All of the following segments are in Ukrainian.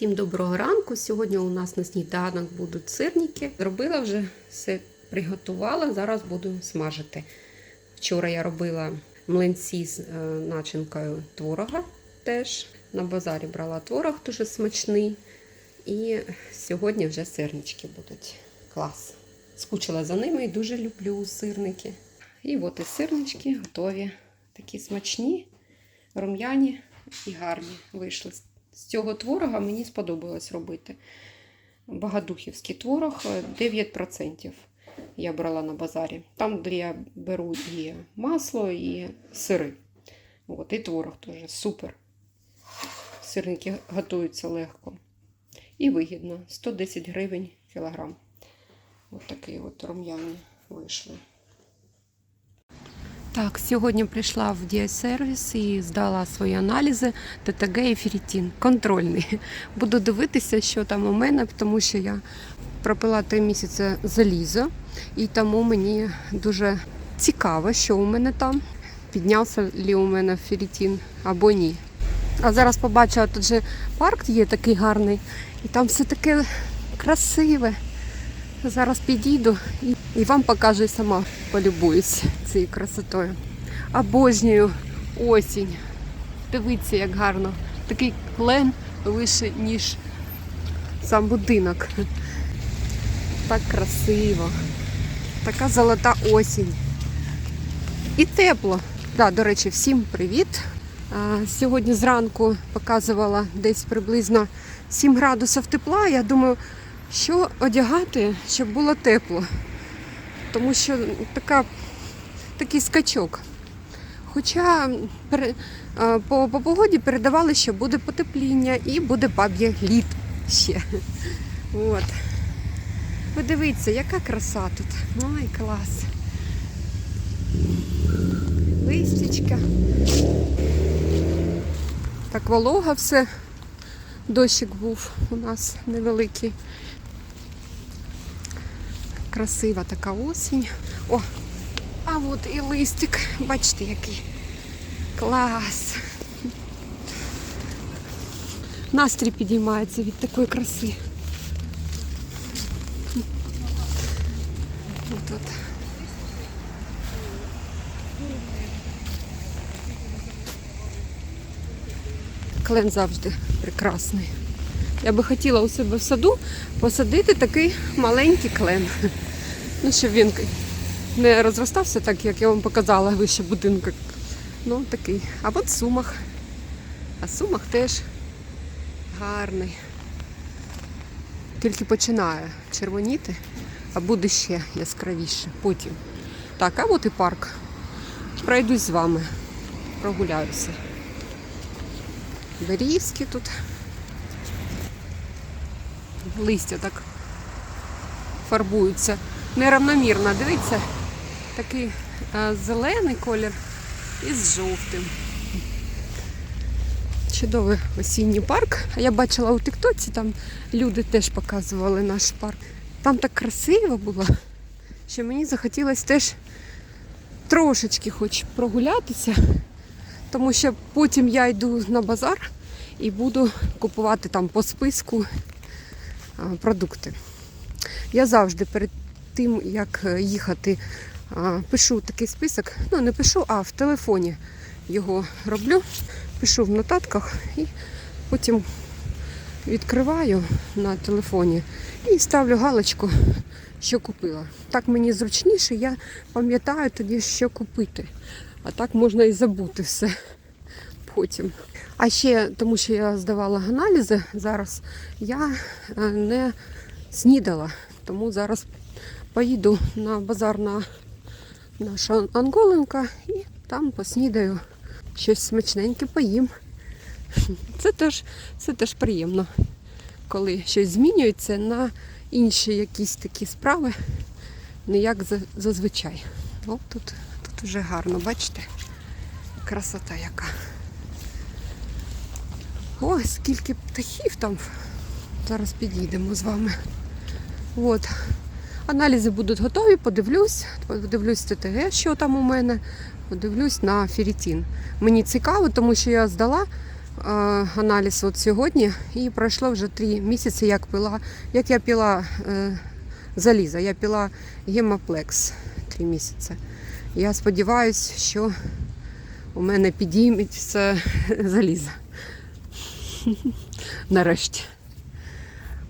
Всім доброго ранку. Сьогодні у нас на сніданок будуть сирники. Зробила вже все приготувала. Зараз буду смажити. Вчора я робила млинці з е, начинкою творога теж. На базарі брала творог дуже смачний. І сьогодні вже сирнички будуть. Клас. Скучила за ними і дуже люблю сирники. І от і сирнички готові. Такі смачні, рум'яні і гарні вийшли. З цього творога мені сподобалось робити. Багадухівський творог е, 9% я брала на базарі. Там, де я беру і масло, і сири. От, і творог теж супер. Сирники готуються легко. І вигідно. 110 гривень кілограм. Ось такі от рум'яні вийшли. Так, сьогодні прийшла в дієсервіс і здала свої аналізи ТТГ і ферритин. Контрольний. Буду дивитися, що там у мене, тому що я пропила три місяці залізо, і тому мені дуже цікаво, що у мене там. Піднявся лі у мене ферритин або ні. А зараз побачила, тут же парк є такий гарний, і там все таке красиве. Зараз підійду і, вам покажу і сама полюбуюсь цією красотою. Обожнюю осінь. Дивіться, як гарно. Такий клен вище, ніж сам будинок. Так красиво. Така золота осінь. І тепло. Да, до речі, всім привіт. Сьогодні зранку показувала десь приблизно 7 градусів тепла. Я думаю, що одягати, щоб було тепло. Тому що така, такий скачок. Хоча по, по погоді передавали, що буде потепління і буде баб'є лід ще. От. Подивіться, яка краса тут. Ой, клас. Листячка. Так волога все. Дощик був у нас невеликий. Красива така осінь. О, а от і листик. Бачите, який клас. Настрій підіймається від такої краси. Тут. Клен завжди прекрасний. Я би хотіла у себе в саду посадити такий маленький клен. Ну, щоб він не розростався так, як я вам показала вище будинку. Ну, такий. А от сумах. А сумах теж гарний. Тільки починає червоніти, а буде ще яскравіше потім. Так, а от і парк. Пройдусь з вами, прогуляюся. Берізки тут. Листя так фарбуються неравномірно. Дивіться, такий е, зелений колір із жовтим. Чудовий осінній парк. Я бачила у Тиктоці, там люди теж показували наш парк. Там так красиво було, що мені захотілося теж трошечки хоч прогулятися, тому що потім я йду на базар і буду купувати там по списку продукти. Я завжди перед тим, як е, їхати, пишу такий список. Ну, не пишу, а в телефоні його роблю. Пишу в нотатках і потім відкриваю на телефоні і ставлю галочку, що купила. Так мені зручніше, я пам'ятаю тоді, що купити. А так можна і забути все потім. А ще тому, що я здавала аналізи зараз, я е, не снідала. Тому зараз поїду на базар на наша Анголенка і там поснідаю щось смачненьке поїм. Це теж, це теж приємно, коли щось змінюється на інші якісь такі справи, не як зазвичай. О, тут, тут вже гарно, бачите? Красота яка. Ой, скільки птахів там. Зараз підійдемо з вами. От. Аналізи будуть готові, подивлюсь, подивлюсь ТТГ, що там у мене, подивлюсь на ферритин. Мені цікаво, тому що я здала е, аналіз от сьогодні, і пройшло вже три місяці, як пила, як я пила е, заліза. Я пила гемоплекс три місяці. Я сподіваюся, що у мене підійметься залізо. Нарешті.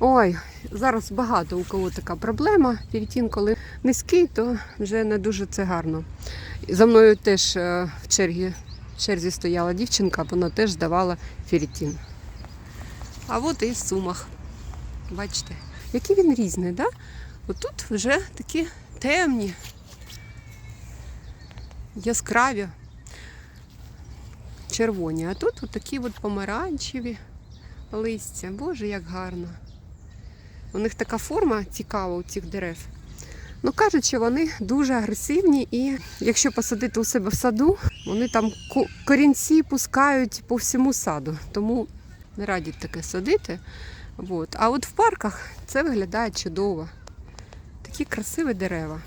Ой, зараз багато у кого така проблема. Ферритін, коли низький, то вже не дуже це гарно. За мною теж е, в черзі, в черзі стояла дівчинка, вона теж здавала ферритін. А от і в сумах. Бачите, який він різний, да? Отут вже такі темні, яскраві, червоні, а тут такі от помаранчеві листя. Боже, як гарно. У них така форма цікава у цих дерев. Ну, кажуть, що вони дуже агресивні, і якщо посадити у себе в саду, вони там корінці пускають по всьому саду. Тому не радять таке садити. От. А от в парках це виглядає чудово. Такі красиві дерева.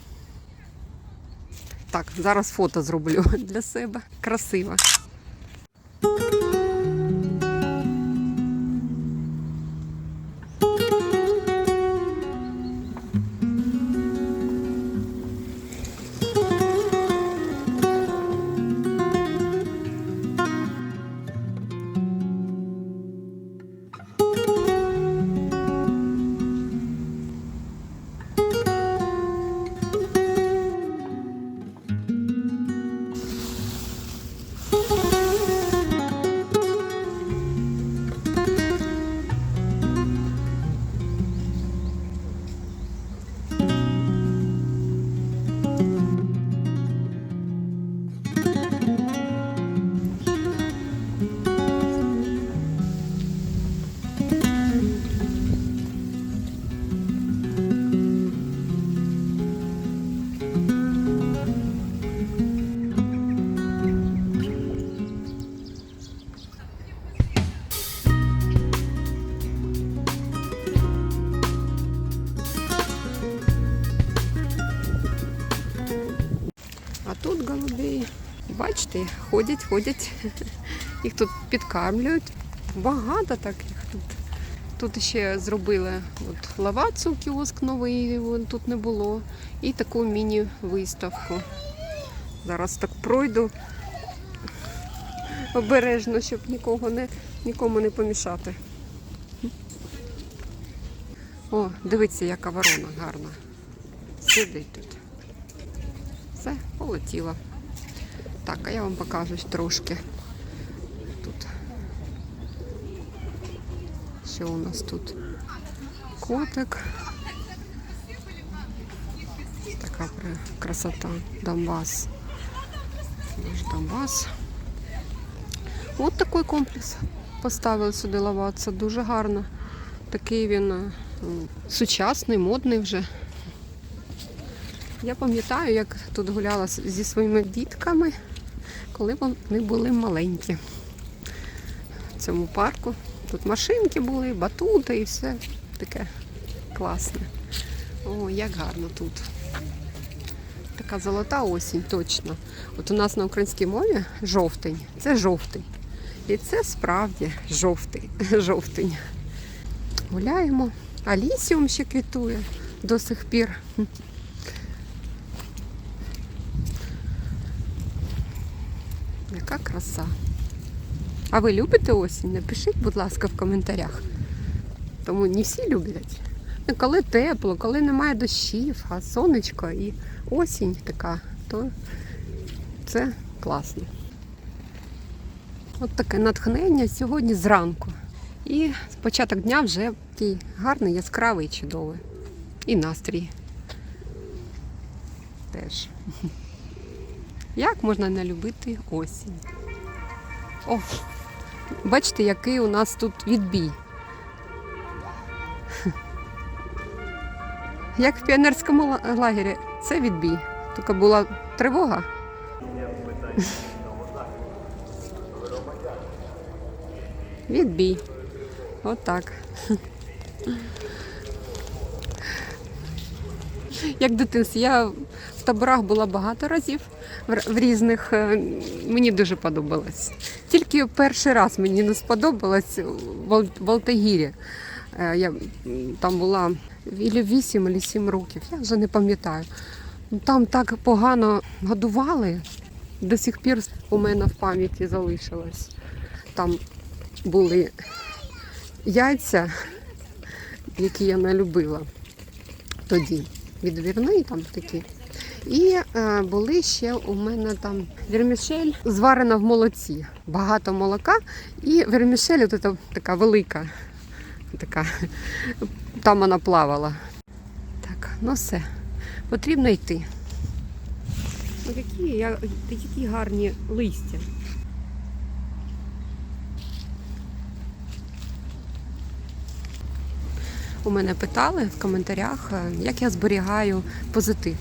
Так, зараз фото зроблю для себе. Красиво. А тут голубі. Бачите, ходять, ходять. Їх тут підкармлюють. Багато так їх тут. Тут ще зробили от лавацу кіоск новий, тут не було. І таку міні-виставку. Зараз так пройду обережно, щоб нікого не, нікому не помішати. О, дивіться, яка ворона гарна. Сидить тут. Все, полетіло. Так, а я вам покажу трошки. Тут. Що у нас тут? Котик. Така красота. Донбас. Наш Донбас. От такий комплекс. Поставили сюди лаватися. Дуже гарно. Такий він е, сучасний, модний вже. Я пам'ятаю, як тут гуляла зі своїми дітками, коли вони були маленькі. В цьому парку. Тут машинки були, батути і все таке класне. О, як гарно тут. Така золота осінь, точно. От у нас на українській мові жовтень. Це жовтий. І це справді жовтий. жовтень. Гуляємо. Алісіум ще квітує до сих пір. Яка краса. А ви любите осінь? Напишіть, будь ласка, в коментарях. Тому не всі люблять. Коли тепло, коли немає дощів, а сонечко і осінь така, то це класно. От таке натхнення сьогодні зранку. І початок дня вже такий гарний, яскравий, чудовий. І настрій теж. Як можна не любити осінь? О, бачите, який у нас тут відбій. Як в піонерському лагері, це відбій. Тільки була тривога. Відбій. Отак. як в. Я в таборах була багато разів в, різних. е, Мені дуже подобалось. Тільки перший раз мені не сподобалось в Ал- Алтагірі. Е, Я там була ілі 8, ілі 7 років, я вже не пам'ятаю. Ну, Там так погано годували, до сих пір у мене в пам'яті залишилось. Там були яйця, які я не любила тоді. Відвірний там такі. І е, були ще у мене там вермішель зварена в молоці. Багато молока. І вермішель, от така велика. Така. Там вона плавала. Так, ну все. Потрібно йти. Ну, які, я, які гарні листя. У мене питали в коментарях, е, як я зберігаю позитив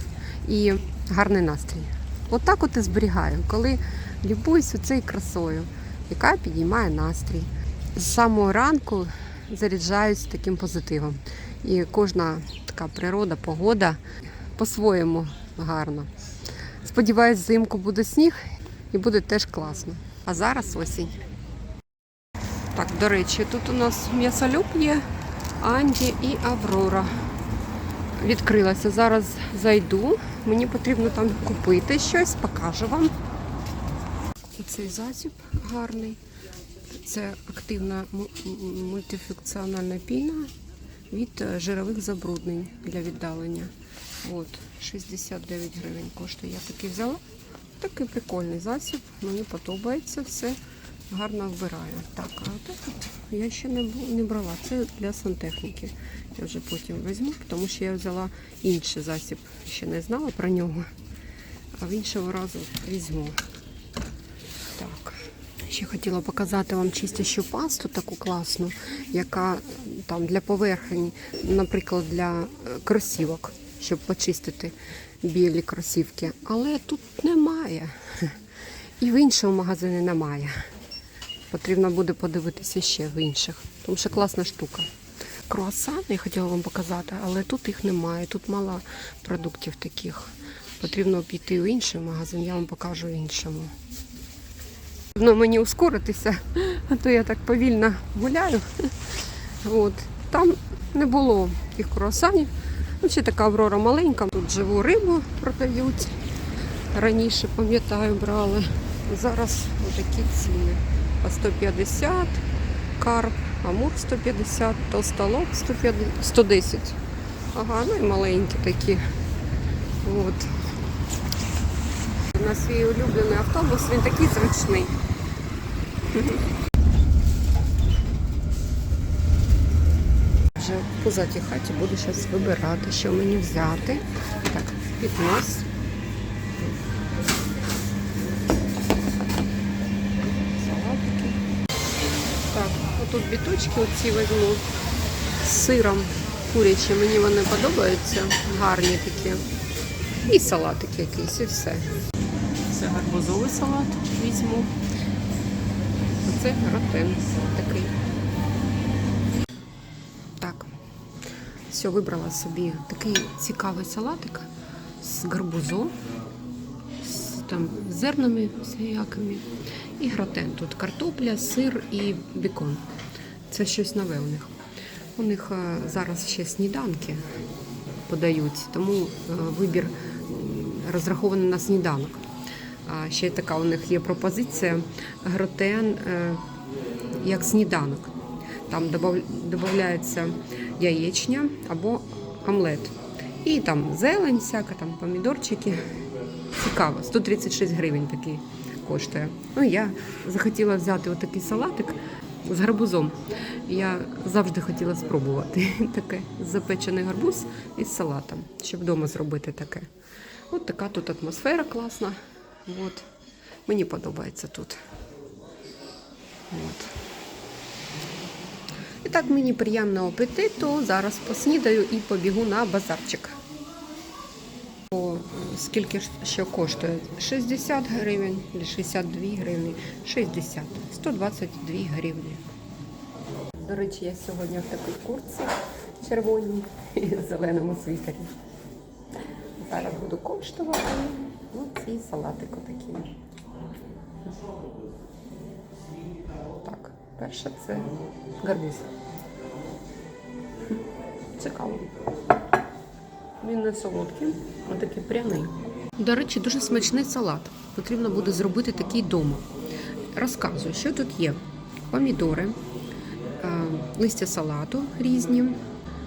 і гарний настрій. От от і зберігаю, коли любуюсь цією красою, яка підіймає настрій. З самого ранку заряджаюсь таким позитивом. І кожна така природа, погода по-своєму гарна. Сподіваюсь, взимку буде сніг і буде теж класно. А зараз осінь. Так, до речі, тут у нас м'ясолюб є, Анді і Аврора. Відкрилася. Зараз зайду. Мені потрібно там купити щось, покажу вам. Цей засіб гарний. Це активна мультифункціональна піна від е, жирових забруднень для віддалення. От, 69 гривень коштує. Я такий взяла. Такий прикольний засіб. Мені подобається все. Гарно вбирає. Так, а от я ще не, не брала. Це для сантехніки. Я вже потім візьму, тому що я взяла інший засіб. Ще не знала про нього. А в іншого разу візьму. Так. Ще хотіла показати вам чистящу пасту таку класну, яка там для поверхень, наприклад, для е, кросівок, щоб почистити білі кросівки. Але тут немає. І в іншому магазині немає. Потрібно буде подивитися ще в інших. Тому що класна штука. Круасани я хотіла вам показати, але тут їх немає. Тут мало продуктів таких. Потрібно піти в інший магазин, я вам покажу в іншому. Потрібно мені ускоритися, а то я так повільно гуляю. От. Там не було тих круасанів. Ну, ще така аврора маленька. Тут живу рибу продають. Раніше, пам'ятаю, брали. Зараз отакі ціни. По 150 карп, амур 150, толстолоб 150, 110. Ага, ну і маленькі такі. От. На свій улюблений автобус, він такий зручний. Вже в позатій хаті буду зараз вибирати, що мені взяти. Так, піднос. Отут біточки оці візьму з сиром курячим. Мені вони подобаються. Гарні такі. І салатик якийсь, і все. Це гарбузовий салат візьму. Оце гратен такий. Так. Все, вибрала собі такий цікавий салатик з гарбузом, з там зернами всякими. І гратен. Тут картопля, сир і бікон. Це щось нове у них. У них е, зараз ще сніданки подають, тому е, вибір розрахований на сніданок. А ще така у них є пропозиція гратен е, як сніданок. Там додається яєчня або омлет. І там зелень, всяка, там помідорчики. Цікаво, 136 гривень такий коштує. Ну, я захотіла взяти отакий салатик з гарбузом. Я завжди хотіла спробувати таке запечений гарбуз із салатом, щоб вдома зробити таке. От така тут атмосфера класна. От. Мені подобається тут. От. І так мені приємного апетиту. Зараз поснідаю і побігу на базарчик. Скільки що коштує? 60 гривень, 62 гривні, 60, 122 гривні. До речі, я сьогодні в такій куртці червоній і зеленому світері. Зараз буду коштувати. Оці салатик отакі. Так, перше це гарбуз. Цікаво. Він не солодкий, а такий пряний. До речі, дуже смачний салат. Потрібно буде зробити такий вдома. Розказую, що тут є: помідори, е, листя салату різні,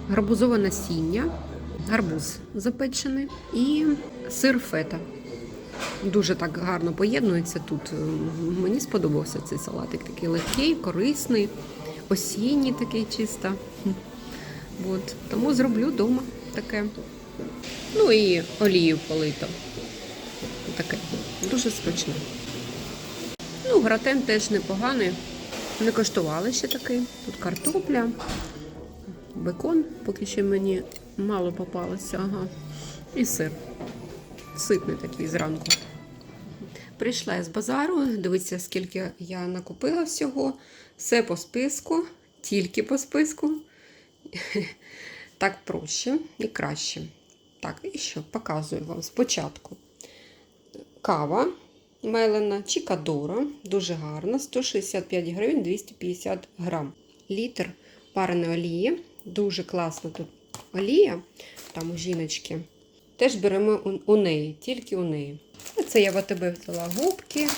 гарбузове насіння, гарбуз запечений і сир фета. Дуже так гарно поєднується тут. Е, Мені сподобався цей салатик. Такий легкий, корисний, осінній такий чисто. От. Тому зроблю вдома таке. Ну і олію полито. Таке. Дуже смачне. Ну, гратен теж непоганий. Не коштували ще такий. Тут картопля, бекон, поки що мені мало попалося, ага. І сир. Ситний такий зранку. Прийшла я з базару, дивіться, скільки я накупила всього. Все по списку, тільки по списку. Так проще і краще. Так, і що показую вам спочатку. Кава мелена, чікадора, дуже гарна, 165 гривень 250 грам. Літр пареної олії. Дуже класна тут олія, там у жіночки. Теж беремо у, неї, тільки у неї. Це я в АТБ взяла губки.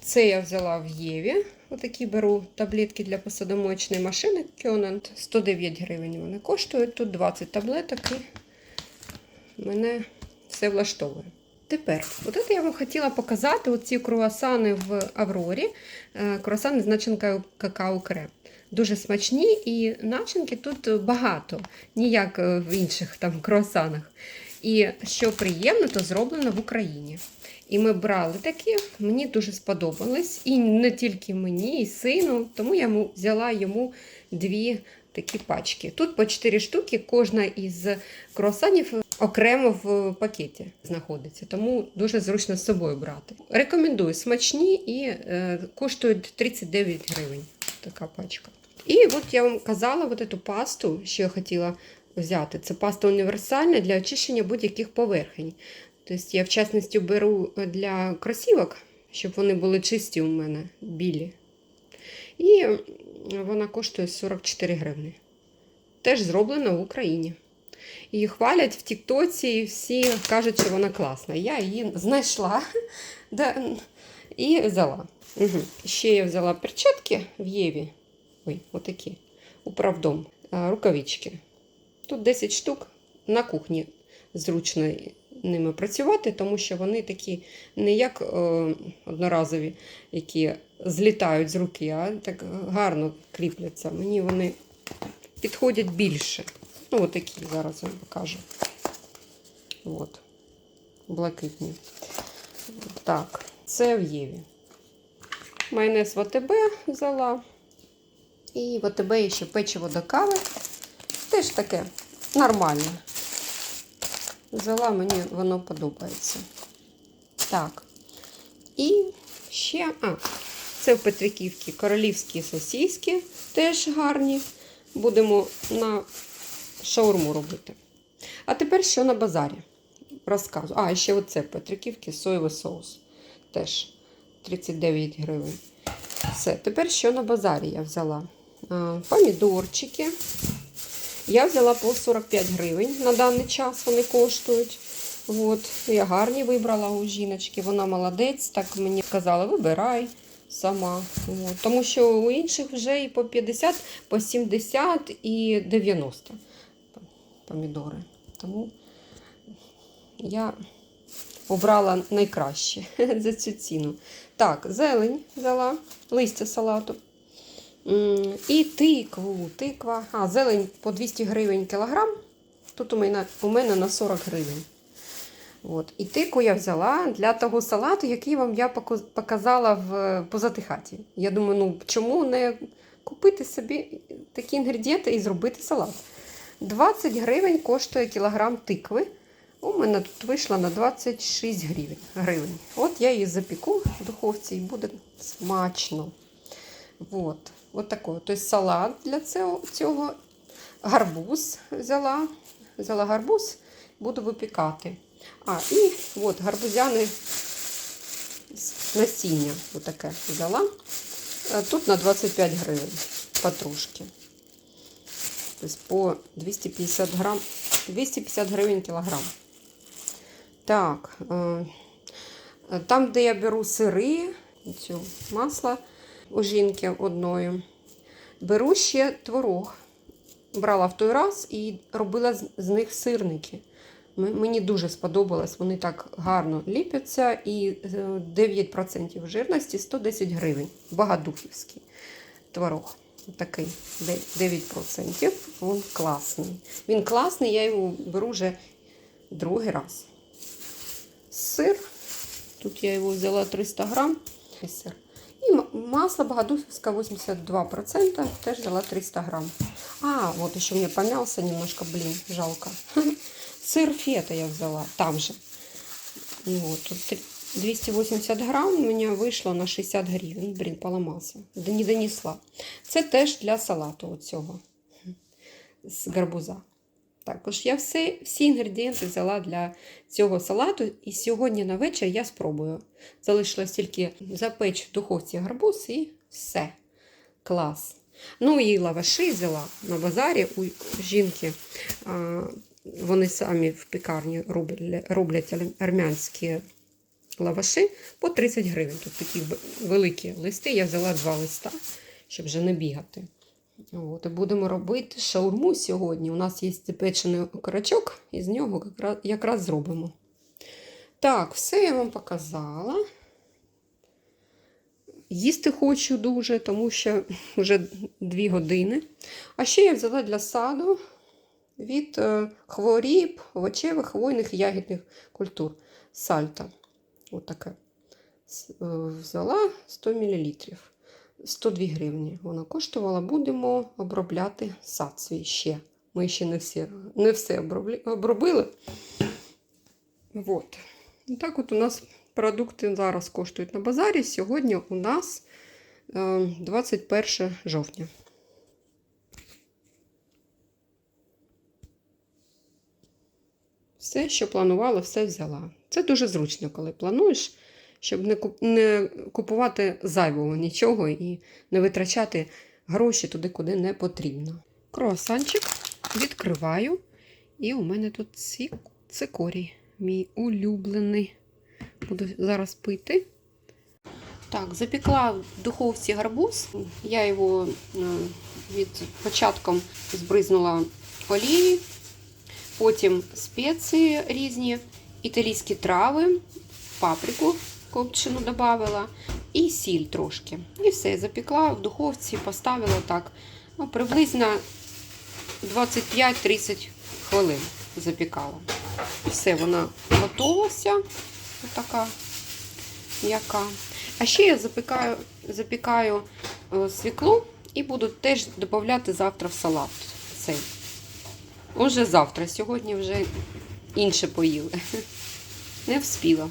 Це я взяла в Єві. Отакі беру таблетки для посудомоечної машини Кьонант. 109 гривень вони коштують. Тут 20 таблеток і мене все влаштовує. Тепер, от я вам хотіла показати оці круасани в Аврорі. Е, Круасани з начинкою какао крем. Дуже смачні і начинки тут багато, ніяк е, в інших там круасанах. І що приємно, то зроблено в Україні. І ми брали такі, мені дуже сподобались. І не тільки мені, і сину, тому я взяла йому дві такі пачки. Тут по 4 штуки, кожна із круасанів окремо в пакеті знаходиться, тому дуже зручно з собою брати. Рекомендую смачні і е, коштують 39 гривень така пачка. І от я вам казала, от цю пасту, що я хотіла взяти. Це паста універсальна для очищення будь-яких поверхень. Тобто я, в частності, беру для кросівок, щоб вони були чисті у мене, білі. І вона коштує 44 гривні. Теж зроблена в Україні. Її хвалять в Тіктоці, і всі кажуть, що вона класна. Я її знайшла да, і взяла. Угу. Ще я взяла перчатки в Єві. Ой, отакі. Управдом. Рукавички. Тут 10 штук на кухні зручно ними працювати, тому що вони такі не як е, одноразові, які злітають з руки, а так гарно кріпляться. Мені вони підходять більше. Ну, отакі зараз я вам покажу. От. Блакитні. Так, це в Єві. Майонез в АТБ взяла. І в АТБ ще печиво до кави. Теж таке нормальне. Взяла, мені воно подобається. Так. І ще, а, це в Петриківці королівські сосиски, теж гарні. Будемо на шаурму робити. А тепер що на базарі? Розказую. А, і ще оце в Петриківці соєвий соус. Теж 39 гривень. Все, тепер що на базарі я взяла? Помідорчики. Я взяла по 45 гривень на даний час вони коштують. От. Я гарні вибрала у жіночки, вона молодець, так мені сказала, вибирай сама. От. Тому що у інших вже і по 50, по 70 і 90 помідори. Тому я обрала найкраще за цю ціну. Так, зелень взяла, листя салату. І тикву. Тиква. А, зелень по 200 гривень кілограм. Тут у мене, у мене на 40 гривень. От. І тику я взяла для того салату, який вам я показала в позатихаті. Я думаю, ну чому не купити собі такі інгредієнти і зробити салат? 20 гривень коштує кілограм тикви. У мене тут вийшло на 26 гривень. гривень. От я її запіку в духовці і буде смачно. От. От такий. Тобто салат для цього, цього. Гарбуз взяла. Взяла гарбуз буду випікати. А, і от гарбузяне насіння отаке взяла. Е, Тут на 25 гривень потрошки. Тобто по 250 грам, 250 гривень кілограм. Так, е, там, де я беру сири, цю масло у жінки одної, беру ще творог. Брала в той раз і робила з- них сирники. Мені дуже сподобалось, вони так гарно ліпляться і е, 9% жирності 110 гривень. Багадухівський творог. Такий 9%. Він класний. Він класний, я його беру вже другий раз. Сир. Тут я його взяла 300 грам. Сир. Масло Богодухівське 82%, теж взяла 300 грам. А, вот еще мне помялся немножко, блин, жалко. Сыр фета я взяла, там же. Вот, тут 280 грам у меня вийшло на 60 гривень. Блін, поламався. Да не донесла. Це теж для салату оцього з гарбуза. Також я все, всі інгредієнти взяла для цього салату. І сьогодні на вечір я спробую. Залишилось тільки запечь в духовці гарбуз і все. Клас. Ну і лаваші взяла на базарі у жінки. Вони самі в роблять, роблять армянські лаваші по 30 гривень. Тут такі великі листи. Я взяла два листа, щоб вже не бігати. От, і будемо робити шаурму сьогодні. У нас є запечений окорочок, і з нього якраз, зробимо. Так, все я вам показала. Їсти хочу дуже, тому що вже дві години. А ще я взяла для саду від е, хворіб, овочевих, хвойних ягідних культур. Сальта. Отаке. Е, Взяла 100 мл. 102 гривні. Вона коштувала. Будемо обробляти сад свій ще. Ми ще не, всі, не все обробили. Вот. І так от у нас продукти зараз коштують на базарі. Сьогодні у нас е, 21 жовтня. Все, що планувала, все взяла. Це дуже зручно, коли плануєш, щоб не, куп- не купувати зайвого нічого і не витрачати гроші туди, куди не потрібно. Круасанчик відкриваю. І у мене тут ці- цикорій, мій улюблений. Буду зараз пити. Так, запекла в духовці гарбуз. Я його е, від початком збризнула олією, потім спеції різні, італійські трави, паприку копчену додавала і сіль трошки. І все, запекла в духовці, поставила так ну, приблизно 25-30 хвилин запікала. Все, вона готувалася. Така м'яка. А ще я запікаю, запікаю е, свіклу і буду теж додати завтра в салат. Цей. Уже завтра. Сьогодні вже інше поїли. Не вспіла.